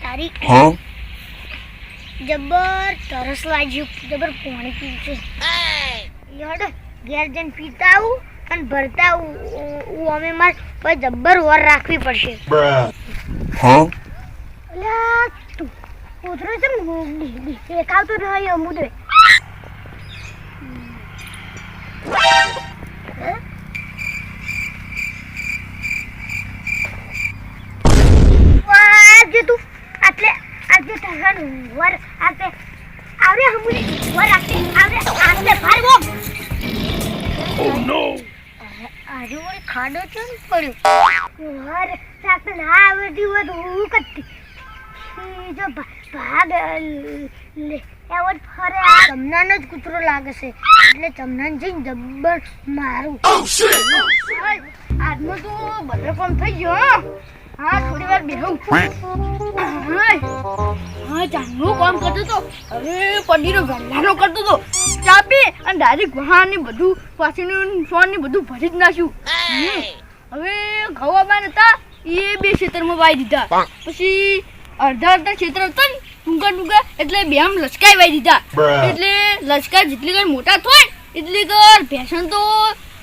તારી Huh? જબર તરસ લાગ્યું જબર પાણી પીવું છે યાર ઘેર જઈને પીતા આવું અને ભરતા આવું અમે માર પછી જબ્બર વર રાખવી પડશે. Huh? અલ્યા તું કૂતરો છે દેખાવતો રહ્યો મુદે આજે તું આટલે હમુની વર આપે. આવરે આટલે ભારવો Oh no! આજે વળી ખાડો છે ને પડ્યો? વર સાકલ ના આવડતી હોય તો હું કરતી? ઈ જો ભા- ભાગ અ, લે એવો ફરે. આ જ કૂતરો લાગે છે. એટલે ચમનાને જઈને જબ્બર મારું. Oh! આજનો તો બધો કામ થઈ ગયો હો. થોડી વાર બેહું. હા હા જાનનું કામ કરતો તો. હવે પડીનો ગલ્લાનો કરતો તો. ચા પી અને ડાયરેક્ટ વાહ ને બધું પાછળનું ફોન ને બધું ભરી જ નાખ્યું. હવે ઘઉં હતા એ બે ક્ષેત્રમાં વાઈ દીધા. પછી અડધા અડધા ખેતર હતા ને ટૂંકા ટૂંકા એટલે બે આમ લચકાઈ વાઈ દીધા. એટલે લચકા જેટલી કઈ મોટા થાય એટલી કર ભેસણ તો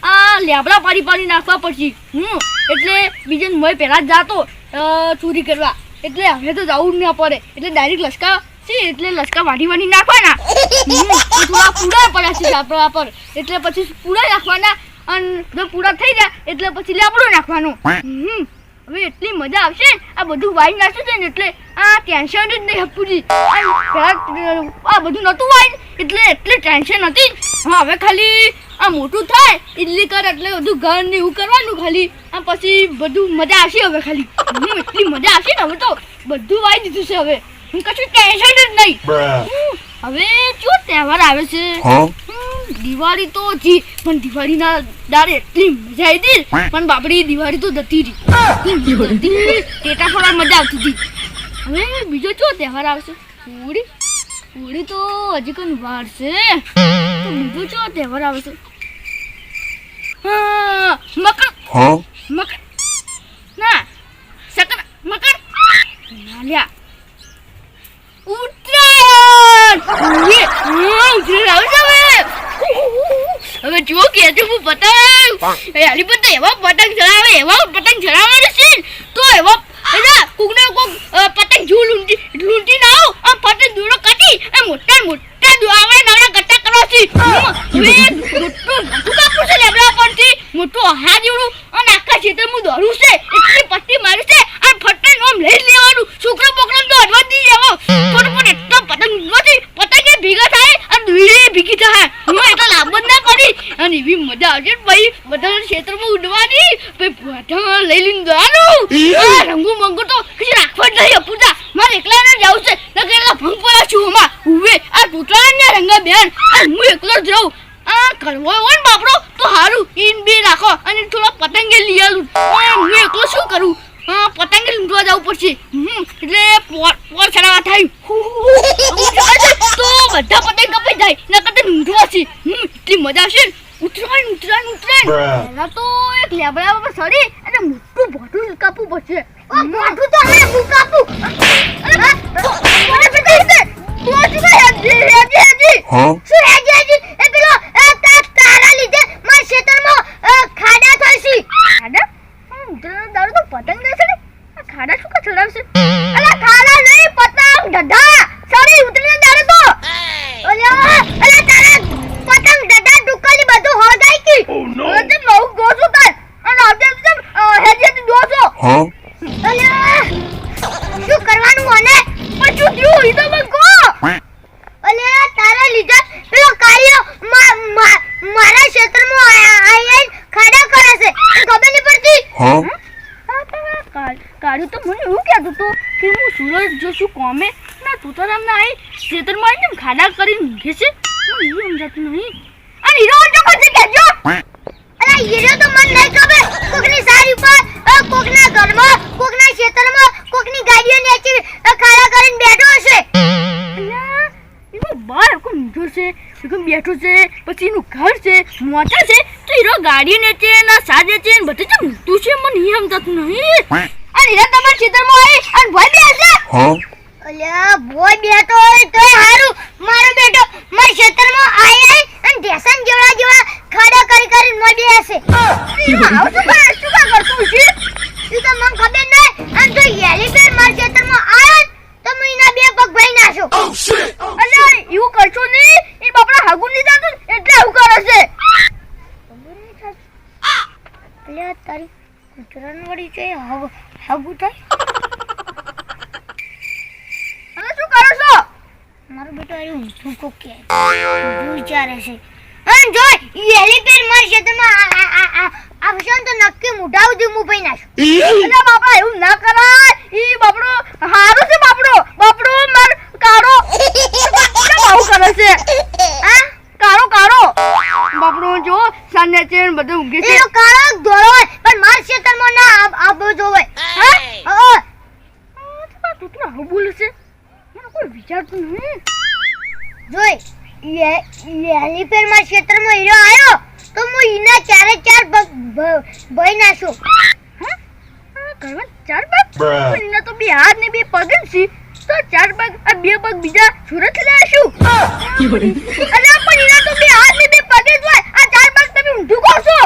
આ લેબડા પાડી પાડી નાખવા પડશે હું એટલે બીજે મય પહેલાં જ જાતો ચોરી કરવા. એટલે હવે તો જવું ના પડે. એટલે ડાયરેક્ટ લચકા છે, એટલે લચકા વાઢી વાઢી નાખવાના. થોડા પૂરા પડ્યા છે આપણા પર. એટલે પછી પૂરા નાખવાના અને જો પૂરા થઈ જાય, એટલે પછી લેબડો નાખવાનો. હમ, હવે એટલી મજા આવશે. આ બધું વાઈન નાખ્યું છે ને, એટલે આ ટેન્શન જ નહીં હપુજી આ બધું નતું વાઈન એટલે એટલે ટેન્શન હતી હવે ખાલી આ મોટું થાય ઇડલી કર એટલે બધું ઘર ને એવું કરવાનું ખાલી. આ પછી બધું મજા આવશે હવે ખાલી. એટલી મજા આવશે ને હવે તો બધું વાઈ દીધું છે હવે. હું કશું ટેન્શન જ નહીં. હવે જો તહેવાર આવે છે? દિવાળી તો જી પણ દિવાળીના દાડે એટલી મજા આવી હતી. પણ બાપડી દિવાળી તો જતી રહી. ટેટા ફોડા મજા આવતી હતી. હવે બીજો જો તહેવાર આવશે? હોળી? હોળી તો હજી કોઈ વાર છે. બીજો જો તહેવાર આવશે? મકર. Huh? મકર ના. સકર મકર. ના લ્યા એ હા, ઉત્તરાયણ આવે હવે જુઓ કે જો હું પતંગ. હાલી પતંગ એવા પતંગ ચડાવે એવા પતંગ ચડાવવાનો છે તો એવો એના કોકને કોક પતંગ જુ લૂંટી લૂંટી ના આવો આ પતંગ દૂરો કાઢી એ મોટા મોટા દુઆવડા નાવડા ગટ્ટા કરો છે હમ, હવે મોટું મોટું કાપું છે લેબડા પરથી હા જેવડું અને આખા ખેતરમાં દોરું છે. એટલી પટ્ટી મારી છે. અને ફટાઈને આમ લઈ લેવાનું. છોકરો બોકરો જ નહીં જવો પણ પણ એટલો પતંગ નથી પતંગે ભેગા થાય અને દુઈડે ભેગી થાય. હું એટલો લાંબો ના કરી. અને એવી મજા આવશે ભાઈ બધા ક્ષેત્રમાં ઉડવાની. ભાઈ પતંગ લઈ લઈને જવાનું આ રંગુ મંગુ તો કશું રાખવા જ નહીં અપૂજા. મારે એકલા ને જવું છે. નકર એટલા ભંગ પડ્યા છું હમણાં ઉવે આ તૂટલા ને રંગા બેન. આ હું એકલો જ રહું. આ કરવો હોય ને બાપરો તો હારું ઈન બે રાખો અને થોડા પતંગે લઈ આલું હું એકલો શું કરું હા પતંગે લૂંટવા જવું પડશે હમ એટલે પોર પોર ચડાવવા થાય તો બધા પતંગ કપાઈ જાય નકર તો લૂંટવા છે હમ એટલી મજા આવશે ને ઉતરાયણ ઉતરાયણ ઉતરાયણ પહેલા તો એક લેબડા પર સડી અને મોટું ભોટું કાપવું પડશે ભોટું તો હવે હું કાપું અરે ભોટું તો હેજી હેજી હેજી શું હેજી હેજી એ પેલો અ, તા- તારા લીધે મારા ખેતરમાં અ, ખાડા થશે ખાડા હમ, ઉતરાયણ દારૂ તો પતંગ દેશે ને? આ ખાડા શું કા ચડાવશે અલા ખાડા નહીં પતંગ ઢઢા સડી ઉતરીને ડાળે તો. ઓલ્યા અલા તારા પતંગ ઢઢા ડુકલી બધું હળગાઈ કી ઓ નો હવે તે નવું ગોસું તાર. અને આજે હેજે તું દોસો Huh? અલ્યા શું કરવાનું મને પછી થયું ઈ તો મને કહો અલ્યા તારા લીધે પેલો કાળિયો મા- મા- મારા ક્ષેત્રમાં આયા- આઈને ખાડા કરે છે ખબર નહીં પડતી Huh? કાળ્યું તો મને એવું કહેતું હતું કે હું સુરત જોશું કોમે ના તું તો તમને આઈ ખેતરમાં આવીને ઊંઘે છે મને એ સમજાતું નહીં. અને હીરો ઓછો પછી કહેજો અરે હીરો તો મને નહીં ખબર. કોકની સારી ઉપર કોકના ઘરમાં કોકના ખેતરમાં કોકની ગાડીઓ નેચી ખાડા કરીને બેઠો હશે. બહાર કોઈ ઊંધો છે. એકમ બેઠો છે પછી એનું ઘર છે મોટા છે તો હીરો ગાડી નેચે ના સાજે છે ને બધું જે તું છે મને એ સમજાતું નહીં. અને હીરા તમારા ખેતરમાં આવી અને ભોય બેસે? અલ્યા ભોય બેઠો હોય તોય હારું. મારો બેટો મારા ખેતરમાં આઈ આઈ અને ઢેસણ જેવડા જેવા ખાડા કરી કરી મોય હશે. આવું શું કરે? શું કા કરતું છે? ઈ તો મને ખબર નહીં અને જો એલિફેન્ટ મારા ખેતરમાં આવ્યો ને, તો હું એના બે પગ ભાઈ નાશો shit! એવું કરશો નહીં એ બાપડા હાગું નહીં થતું એટલે આવું કરે છે. તારી કુતરાન વળી છે હાગું થાય હવે શું કરો છો મારો બેટો અહીં ઊંધું કોક કે? વિચારે છે? અને જો ઈ એલિફેન્ટ મારા ખેતરમાં આ- આ- આ- આ- આવશે તો નક્કી મોઢા સુધી હું પઈ નાખું. અલ્યા બાપડા એવું ના કરાય. ઈ બાપડો હારું છે બાપડો. ઈના ચારે પગ ભઈ નાખું હા ચાર પગ Bruh. તો બે હાથ ને બે પગ છે. તો ચાર પગ આ બે પગ બીજા સુરત લાવશું. અરે પણ એના તો બે હાથ ને બે પગ જ હોય. આ ચાર પગ તમે ઊંધું કહો છો?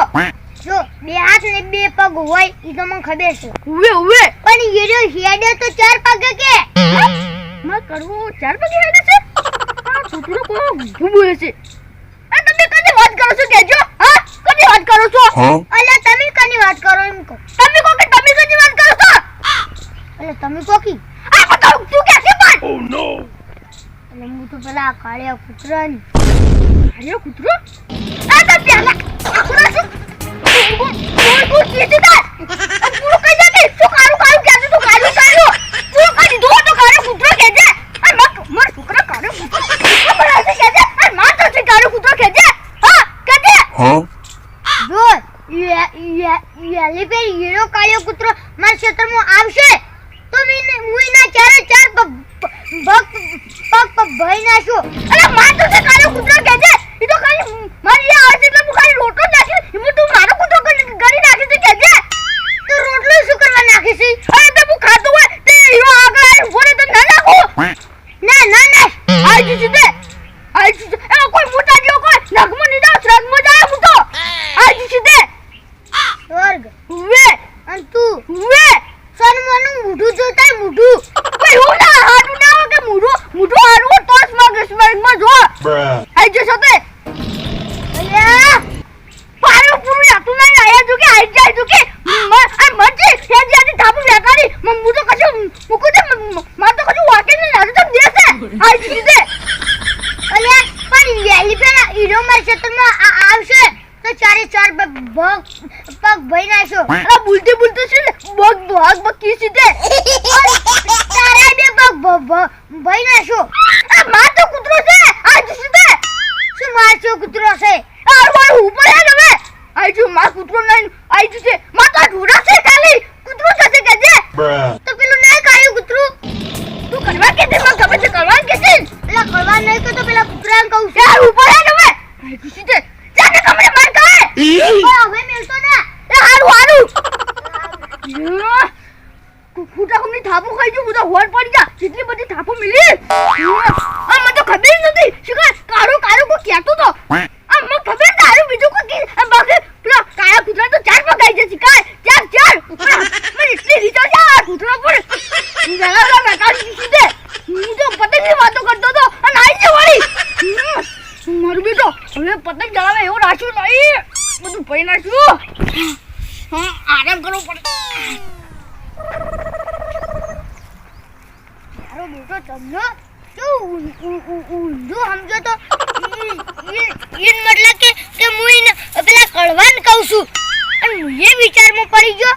જો બે હાથ ને બે પગ હોય એ તો મને ખબર છે. ઉવે ઉવે. પણ હીરો હેડે તો ચાર પગ કે? માં કરવો ચાર પગ હેડે છે? આ છોકરો કો ઊંધું બોલે છે? આ તમે કદી વાત કરો છો? કેજો. કદી વાત કરો છો? અલ્યા તમે કની વાત કરો એમ કહો. તમે કહો કે તમે કોની વાત કરો છો? અલ્યા તમે કોકી આ બતાવ તું કે છે પણ? ઓ નો એટલે હું તો પેલા કાળિયા કૂતરાની કાળિયા કૂતરો? આ તો પેલા કૂતરો શું કોણ કોણ કીધું તા પૂરો કઈ દે કે શું કાળું કાળું કે તું કાળું કાળું પૂરો કઈ દો તો કાળો કૂતરો કે છે આ મક મર છોકરા કાળો કૂતરો કૂતરો બનાવે છે કે છે આ માં તો છે કાળો કૂતરો કે છે હા કે છે Huh? જો એલિફેન્ટ હીરો કાળિયો કૂતરો મારા ક્ષેત્રમાં આવશે તો મીને હું એના ચારે ચાર પગ પગ પગ ભઈ અરે માર તો કાળો કૂતરો કે છે ઈ તો ખાલી મારી આ આવે એટલે હું ખાલી રોટલો જ નાખ્યો એમાં તું મારો કૂતરો કરી કરી નાખી છે કે છે તો રોટલો શું કરવા નાખી છે અરે તો હું ખાતો હોય તે હીરો આગળ આવીને ઊભો રહે તો ના નાખું ના ના ના આઈ જશે તે આઈ જશે એ કોઈ મોટા જેવો કોઈ નગમો ની દાસ રગમો જાય હું તો આઈ જશે તે સ્વર્ગ વે અને તું વે સનમાનું મૂઢું જોતા મૂઢું કોઈ હું ના હાડું ના હોય કે મૂઢું મૂઢું હારું હોય તો સ્મગ સ્મગમાં જો Bruh. આઈ જશે તે અલ્યા પારો પૂરું જાતું નહીં આયા જો કે આઈ જાય જો કે મ આ મરજી તે જે આજે થાપુ વેકારી મ હું તો કશું મુકુ તે કશું વાકે નહીં આજે તો દેશે. આઈ જશે તે અલ્યા પણ એલિફેન્ટ હીરો મારા ક્ષેત્રમાં આ- આવશે તો ચારે ચાર ભગ પગ ભઈ નાખશો. આ બોલતે બોલતે છે ને ભોગ ભોગ, બગ કી સીધે. તારા બે આ તો કૂતરો છે. આ તે શું મારશો કૂતરો છે આ ઉપર હે જો માં કૂતરો નહીં આઈ જશે માં તો ઢોરા છે ખાલી કૂતરો થશે કે છે Bruh. તો પેલું ના કાયું કૂતરું તું કરવા કે છે માં ખબર છે કરવા કે છે પેલા કરવા નહીં કહો તો પેલા કૂતરાને કહું છું યાર ઉપર હે હવે આઈ જશે તે જાને તમને માર કહે પણ હવે મેલતો ના એ હારું હારું યા, કુ- કૂટા કમની હોર પડી ગયા કેટલી બધી થાપો મિલી. આ મને તો ખબર નથી. શું કહે? કારો કાળું કોઈ કહેતો તો. આ મને ખબર તારું બીજું કો કે આ બાકી પેલા કાળા કૂતરા તો ચાર પગાઈ જશે. કા ચાર ચાર. આ, મને એટલી રીતો છે આ કૂતરા પર. જરા જરા કાઢી દીધી દે હું તો પતંગની વાતો કરતો તો અને આઈ છે વાળી. મારું બેટો. હવે પતંગ જળાવે એવો રાખ્યું નહીં. બધું પૈ નાખ્યું. હા આરામ કરવો પડે. મારો બેટો ઊં- ઊં- ઊંધું સમજો તો? ઈન મતલબ કે કે હું ઈને પેલા કળવાન કહું છું. અને એ વિચારમાં પડી ગયો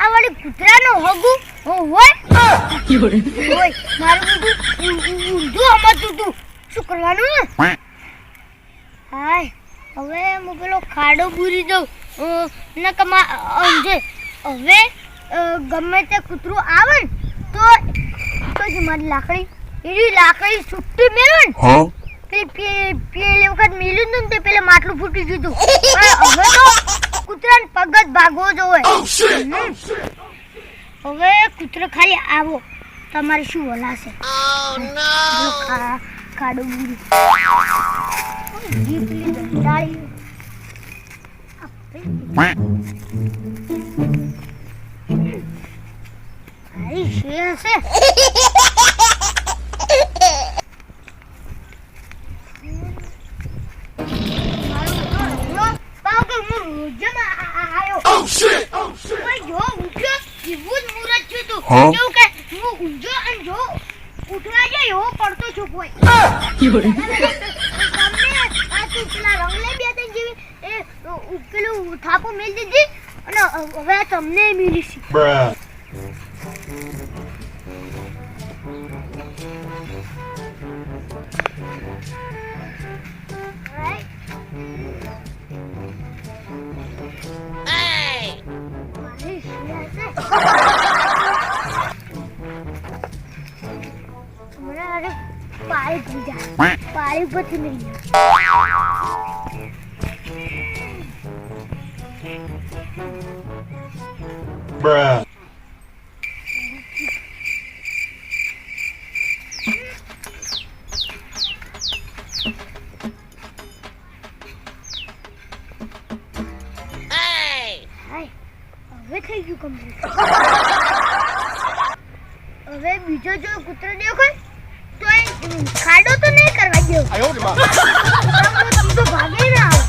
આ વાળી કૂતરાનો હગુ હોય? હોય. મારું બધું સમજતું તું. શું કરવાનું? હાય હવે હું પેલો ખાડો પૂરી દઉં. અ, ન કમા અંજે હવે ગમે તે કૂતરું આવે તો તો મારી લાકડી એની લાકડી છૂટી મેળવે ને હા? પેલી વખત મેલ્યું હતું ને તે પેલે માટલું ફૂટી ગયું હતું. હવે તો કૂતરાને પગત ભાગવો જોવે Oh હવે કૂતરો ખાલી આવો. તમારે શું બુરી જીભ પેલી આયો Oh ઉઠવા જાય પડતો છું કોઈ બે ત્રણ જેવી એ પેલું થાપો મેલ દીધી અને હવે તમને મેલી પાણી પી જાય પાણી પછી નહીં Bruh. હવે થઈ ગયું કમ્પ્લીટ હવે બીજો જો કૂતરો દેખાય તો એ ખાડો તો નહીં કરવા દો તો ભાગે ના.